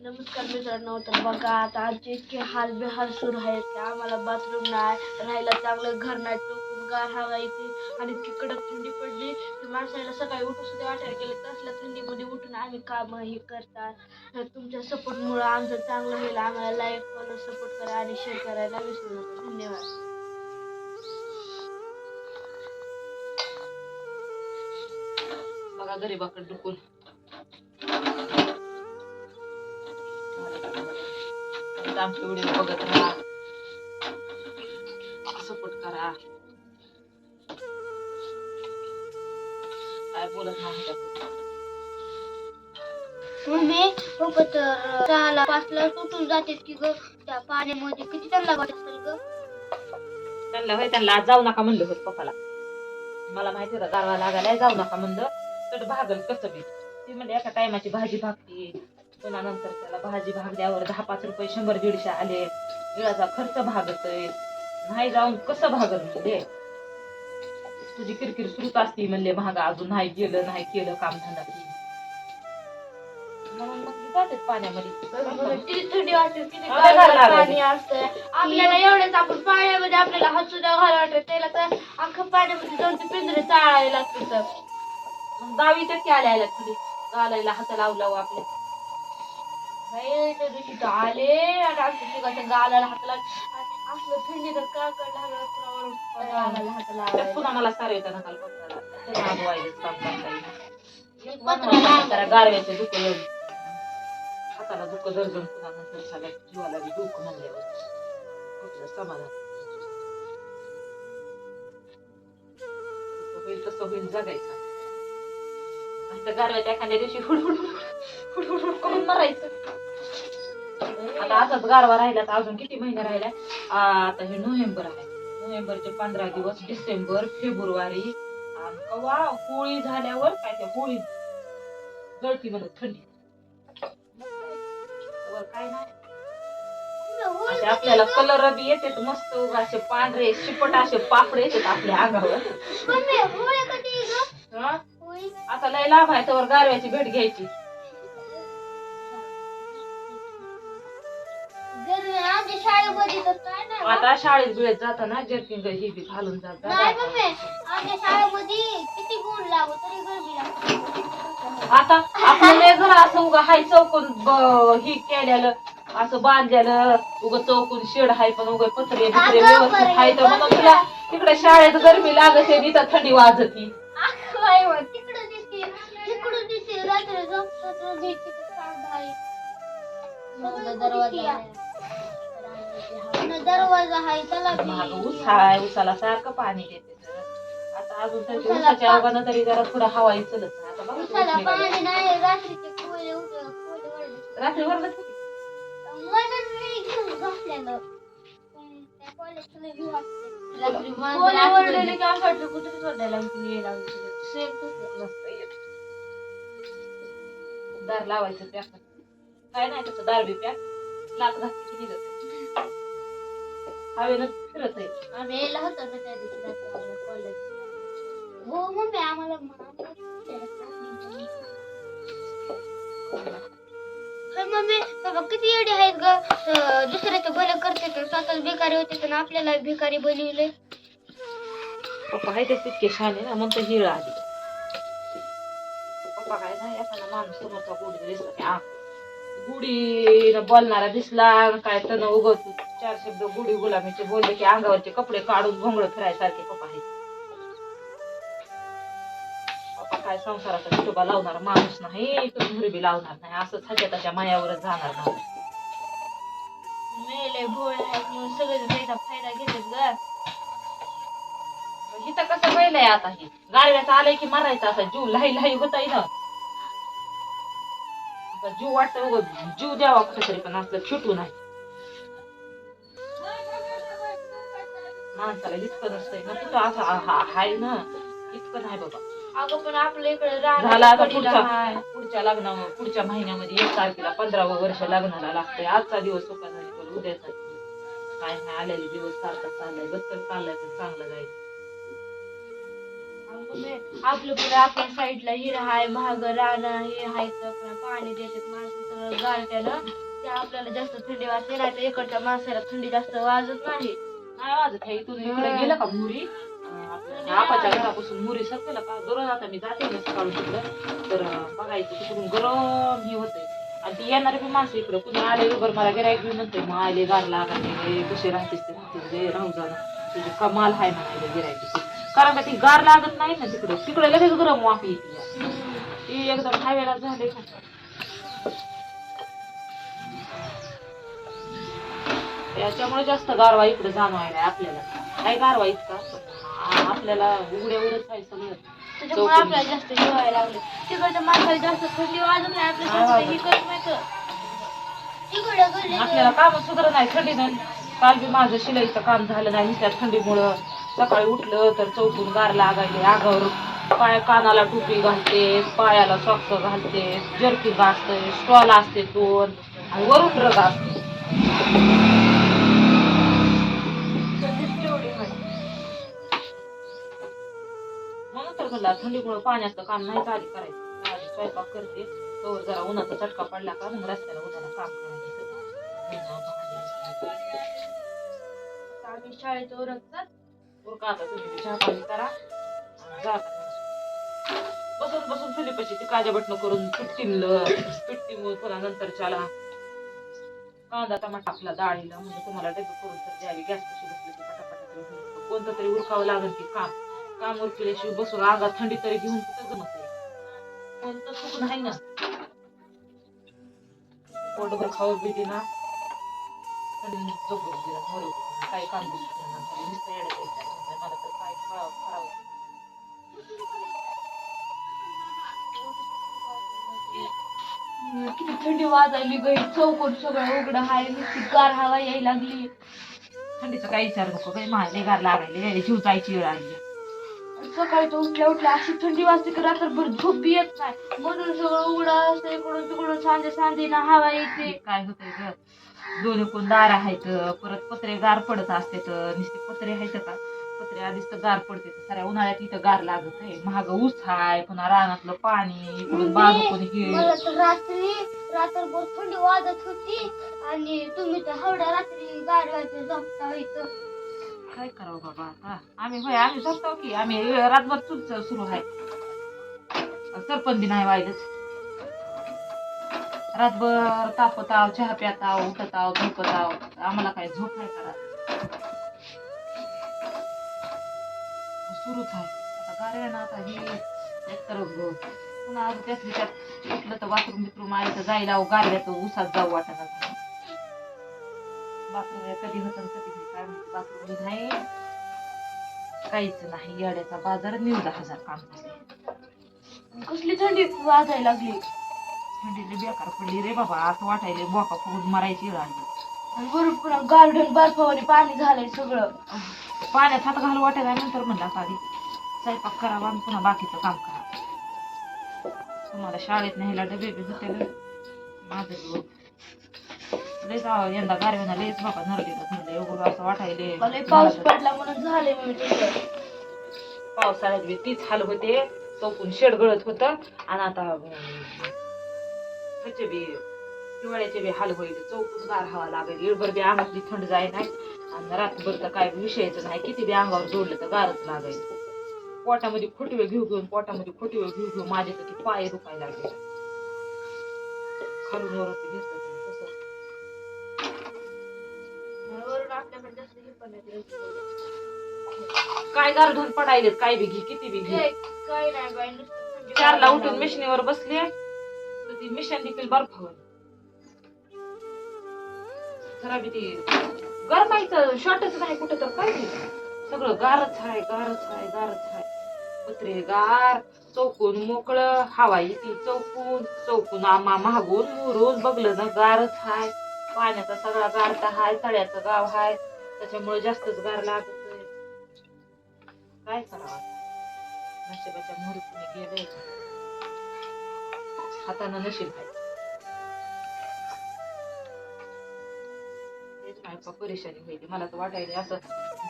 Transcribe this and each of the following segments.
नमस्कार मित्रांनो तर बघा आता आमचे इतके हाल बेहाल सुरू आहेत की आम्हाला बाथरूम नाही राहायला चांगलं घर नाही टोकून गार हवा येते आणि इतकी कडक थंडी पडली. की माणसाला सकाळी उठून सुद्धा वाटायला गेले तसल्या थंडीमध्ये उठून आम्ही काम हे करतात. तुमच्या सपोर्टमुळं आमचं चांगलं होईल. आम्हाला लाईक फॉलो सपोर्ट करा आणि शेअर करायला विसरू नका धन्यवाद. बघा गरीबाकडे डुकून. आमचे व्हिडिओ बघत राहा. सपोर्ट करा. काय बोलत नाही? मम्मी पप्पा तर सहाला पाचला सुटून जाते की ग? त्या पाण्यामध्ये किती त्यांना वाटत असेल ग? त्यांना होय त्यांना आज जाऊ नका म्हणलं होत पप्पाला. मला माहिती होतं गारवा लागायला जाऊ नका म्हणलं. तर भागल कसं बी. ती म्हणजे एका टायमाची भाजी भागती. पुन्हा नंतर त्याला भाजी भागल्यावर दहा पाच रुपये शंभर दीडशे आले. वेळाचा खर्च भागतोय. नाही जाऊन कसं भागल म्हणजे तुझी किरकिर सुरूच असती म्हणले महागा अजून. नाही गेलं नाही केलं काम धंदा म्हणून मग मी जाते पाण्यामध्ये. किती थंडी वाटते किती गार गार लागायचं. पाणी असतं. आपल्याला एवढंच आपण पाण्यामध्ये आपल्याला हात सुद्धा घाला वाटत. त्याला तर अख्खं पाण्यामध्ये जाऊन ते पिंजरे चाळायला लागते तर मग दहावी टक्के आल्या आल्या तुझी घालायला हात लावू लावू बाई, त्या दिवशी तर आले आणि असं तिघाच्या गालाला हात आणि असलं थंडी तर लागलं गालाला हात त्यात. पुन्हा मला सारे पत्राला गारव्याचे दुःख येऊन हाताला दुःख दर्जन पुन्हा नंतर सगळ्या जीवाला दुःख म्हणल्यावर. कुठलं समाधान? तसं होईल जगायचं. गारव्याच्या एखाद्या दिवशी हुडहुड हुडहुड करून मरायचं. आता असाच गारवा राहिला तर अजून किती महिने राहिला आता हे नोव्हेंबर आहे. नोव्हेंबरचे पंधरा दिवस डिसेंबर फेब्रुवारी. कवा होळी झाल्यावर काय त्या होळी गळती म्हणत थंडी. काय नाही. आपल्याला कलर बी येतात मस्त असे पांढरे शिपट असे पापडे येतात आपल्या अंगावर. लय लाभ आहे तर गारव्याची भेट घ्यायची. घरी आमच्या शाळेमध्ये तर काय नाही बा. आता शाळेत बिळेत जाताना जर्किंग ही बी घालून जात नाही मम्मी आमच्या शाळेमध्ये किती गुण लागू तरी गरबी लागते. आता लय घर असं उगा हाय चौकून ब- ही केलेलं असं बांधलेलं उग चौकून शेड हाय पण उग पत्रे बित्रे व्यवस्थित हाय तर मग तुला तिकडे शाळेत गरमी लागत आहे इथं थंडी वाजती. रात्री झोपतात दिसते दरवाजा दरवाजा आहे त्याला महाग बी- ऊस हाय उसाला सारखं पाणी देते तर. आता अजून तर उसाला उसाच्या पा- अवघानं तरी जरा थोडं हवाई चलत नाही आता बघा उसाला ऊस निघाले. पाणी नाही रात्रीचे कोयले उठ कोयले वरडे. रात्री वरलं किती? म्हणून मी घेऊन झोपलेलो. पण त्या कोयल्याचं लय भीती वाटते. रात्री कोयले वरडले की असं वाटतं कुत्रीच ओरडायला लागली, यायला लागली. Same तसं. मस्त येत. दार लावायचं पॅक काय नाही त्याचं दार बी पॅक. लात घातली की निघत. हवेनं फिरत आहे. आम्ही यायला होतो ना त्या दिवशी रात्री आम्हाला कोयल्याचं. हो मम्मी आम्हाला होय मम्मी बाबा किती एवढे आहेत ग? दुसऱ्याचं भलं करते तर स्वतःच भिकारी होते तर आपल्याला भिकारी बनविले पप्पा आहे तेच तितके छान आहे ना मग तर हिळ आली. एखादा माणूस समोरचा गुढी दिसला की आ गुढी बोलणारा दिसला काय तण उगवत. चार शब्द गुढी गुलामीचे बोलले की अंगावरचे कपडे काढून भोंगळ फिरायसारखे पप्पा आहे पप्पा काय संसाराचा हिशोबा लावणार माणूस नाही तो घरी बी लावणार नाही असंच ह्याच्या त्याच्या मायावरच जाणार नाही मेले भोळे आहेत म्हणून सगळे त्याचा फायदा घेतात ग. कसं पहिलंय आता हे? गाडव्याचं आलंय की मारायचं असं जीव लहाई लहाई होता ना. जीव वाटतं जीव द्यावा कुठेतरी पण असलं छुटू नाही. माणसाला इतकं नसतंय ना तुझं असं हाय ना इतकं नाही बाबा. अगं पण आपल्या इकडे झाला आता पडीला पुढचा हाय. पुढच्या लग्ना पुढच्या महिन्यामध्ये एक तारखेला पंधरावं वर्ष लग्नाला लागतंय. आजचा दिवस सोपा झाला पण उद्याचा काय नाही आलेले दिवस सारखा चाललाय बत्तर चाललाय पण चांगला जाईल. आपलं पुढे आपण साईडला हिरा हाय महाग रान हे हाय तर पाणी देतात माणसं गारट्यानं. ते आपल्याला जास्त थंडी वाजते नाही तर इकडच्या माणसाला थंडी जास्त वाजत नाही. नाही वाजत आहे इथून इकडे गेलं का मुरी? आपाच्या घरापासून मुरी सरकेलं का? दररोज आता मी जाते ना सकाळी तिकडं. तर बघायचं तिकडून गरम हे होतंय. आणि ती येणारे पण माणसं इकडं. कुणी आले बरोबर मला गिरायक बी म्हणते मग आले गार लागले कसे राहतेस ते राहतेस राहून राहू जा कमाल आहे ना गिरायक कारण का ती गार लागत नाही ना तिकडं? तिकडे लगेच गरम वाफ येते. ती एकदम हायवेला झाले ना. त्याच्यामुळे जास्त गारवा इकडे जाणवायला आपल्याला. काय गारवा इतका. आपल्याला उघड्यावरच आहे सगळं. त्याच्यामुळे. आपल्याला जास्त हिवायला लागले तिकडच्या माणसाला जास्त थंडी वाजत नाही आपल्याला नाही जास्त. ही करत नाही आपल्याला काम सुधार नाही थंडीनं काल बी माझं शिलाईचं काम झालं नाही त्या थंडीमुळं. सकाळी उठलं तर चौकून गार लागायचे आगावर पाय कानाला टोपी घालते पायाला सॉक्स घालते जर्किंग असते स्टॉल असते दोन आणि वरून रग असते. म्हणून तर थंडीमुळं पाण्याचं काम नाही आधी करायचं. आधी स्वयंपाक करते. तोवर जरा उन्हाचा चटका पडला का मग रस्त्याला उन्हाला काम करायचं. उन्हाळा आम्ही शाळेत ओरखतात उरका आता तुम्ही चहा पाणी करा. जा बसून बसून चुलीपाशी ती काजा बटणं करून पिट्टीमलं पिट्टीमूळ पुन्हा नंतर चला कांदा टमाटा आपला डाळीला म्हणजे तुम्हाला डबे करून तर द्यावी. गॅस पशी बसले की पटापटा कोणतं तरी उरकावं लागेल की काम. काम उरकल्याशिवाय बसून अंगात थंडी तरी घेऊन कुठं जमत नाही. कोणतं सुख नाही ना. पोटभर खाऊ बिटी ना आणि जगू दिला मरू काही काम किती थंडी वाजायली गई चौकट सगळं उघडं हाय नुसती गार हवा यायला लागली. थंडीचं काही विचार नको काही महाग गार लागायले जीव जायची वेळ आली. सकाळी तर उठल्या उठल्या अशी थंडी वाजते की रात्रभर झोप येत नाही. म्हणून सगळं उघडं असतं इकडून तिकडून सांजे सांजेना हवा येते. काय होतंय ग? दोन एकूण दार आहेत परत पत्रे गार पडत असते तर नुसते पत्रे आहेत का? पत्रे आधीच तर गार पडते साऱ्या उन्हाळ्यात इथं गार लागत आहे. महाग ऊस आहे पुन्हा रानातलं पाणी इकडून बाजूकडून हे मला तर रात्री रात्रभर थंडी वाजत होती आणि तुम्ही तर हवड्या रात्री गाडवायचं झोपता इथं काय करावं बाबा आता? आम्ही होय आम्ही झोपतो की आम्ही रातभर चुलच सुरू आहे. सरपण दिन नाही वाईलच रातभर तापत आहो चहा प्यात आहो उठत आहो झोपत आहो. आम्हाला काय झोप नाही करा. सुरूच आहे. आता गारे ना आता हे एकतर पुन्हा आज त्यातली त्यात उठलं तर बाथरूम बिथरूम आले तर जायला गारव्यात उसात जाऊ वाटत बाथरूम कधी होतं कधी नाही. काय बाथरूम नाही काहीच नाही. येड्याचा बाजार नऊ हजार काम कसली थंडी वाजायला लागली. थंडीले बेकार पडली रे बाबा. असं वाटायले बोका फुगून मरायची आणि पुन्हा गार्डन बर्फावानी पाणी झालंय सगळं. पाण्यात हात घालू वाटायला नंतर म्हणलं आता आधी स्वयंपाक करावा आणि पुन्हा बाकीचं काम करा तुम्हाला शाळेत न्यायला डबे बी होते. माझं लयच यंदा गारव्यानं लयच बाबा नरडीला धरलं एवढं असं वाटायले. लय पाऊस पडला म्हणून झाले मी तुझं पावसाळ्यात बी तीच हाल होते चौकून शेड गळत होतं आणि आता ह्याचे बी हिवाळ्याचे बी हाल होईल चौकून गार हवा लागेल इळभर बी अंगातली थंड जाय नाही आणि रातभर तर काय विषयाचं नाही किती बी अंगावर जोडलं तर गारच लागेल. पोटामध्ये खोटवे घेऊ घेऊन पोटामध्ये खोटवे घेऊ घेऊ माझे तर ते पाय दुखायला लागले. खालून वर घेतलं. काय गारढण पडायलेत काय बी घे किती बी घे. काय नाही बाई नुसतं थंडी चारला उठून. मिशनीवर बसले. तर ती मिशन देखील बर्फावर जरा बी ती गरमाईचं शॉर्टच नाही कुठं तर काय ते सगळं गारच आहे गारच आहे गारच आहे पत्रे गार चौकून मोकळं हवा येते चौकून चौकून आम्हा महागून मुरून बघलं ना गारच हाय. पाण्याचा सगळा गारता हाय तळ्याचं गाव हाय. त्याच्यामुळे जास्तच गार लागत काय करावं? नशिबाच्या मुहूर्ताने गेले हातानं नशीब आहे. परेशानी होईल. मला तर वाटायला असं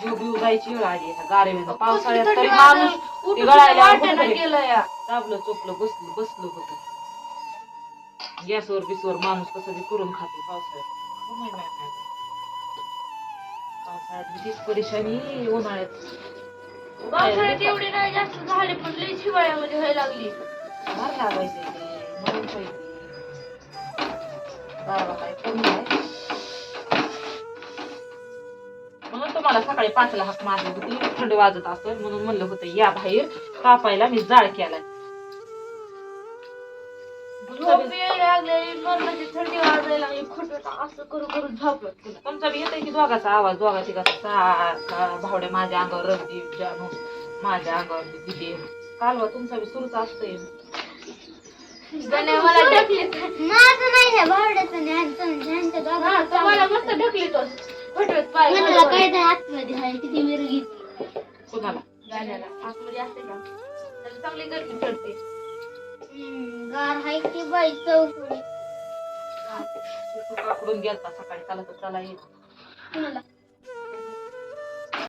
जीव बिव जायची वेळ आली. गारव्यानं पावसाळ्यात तरी माणूस गळायला दाबलं चोपलं बसलं बसलं होतं. गॅसवर बिसवर माणूस कसं बी करून खाते पावसाळ्यात. हो. पावसाळ्यात तीच परेशानी उन्हाळ्यात. पावसाळ्यात एवढी नाही जास्त झाले पण लई हिवाळ्यामध्ये व्हायला लागली. फार लागायचे ते. म्हणून पाहिजे गारवा काय कमी आहे म्हणून तुम्हाला सकाळी पाचला हाक मारली होती. थंड वाजत असेल म्हणून म्हणलं होतं या बाहेर कापायला मी जाळ केलाय. लागलेली थंडी वाजायला लागली खोटं असं करू करू झोपलं तुला बी येतोय की दोघाचा आवाज? दोघा तिघाचा सारखा भावड्या माझ्या अंगावर रगदीप जानू माझ्या अंगावर दिदे कालवा तुमचा बी सुरूच असतोय. मला माझं नाही हे भावड्याचं हा दोघांचं मला फटवत पाय मला. काय आतमध्ये आहे किती मिरगी कुणाला? गाण्याला. आतमध्ये असते का? त्याला चांगली गर्मी चढते हम्म, गार आहे की बाई चौकडी? गेलता सकाळी चला तर चला कुणाला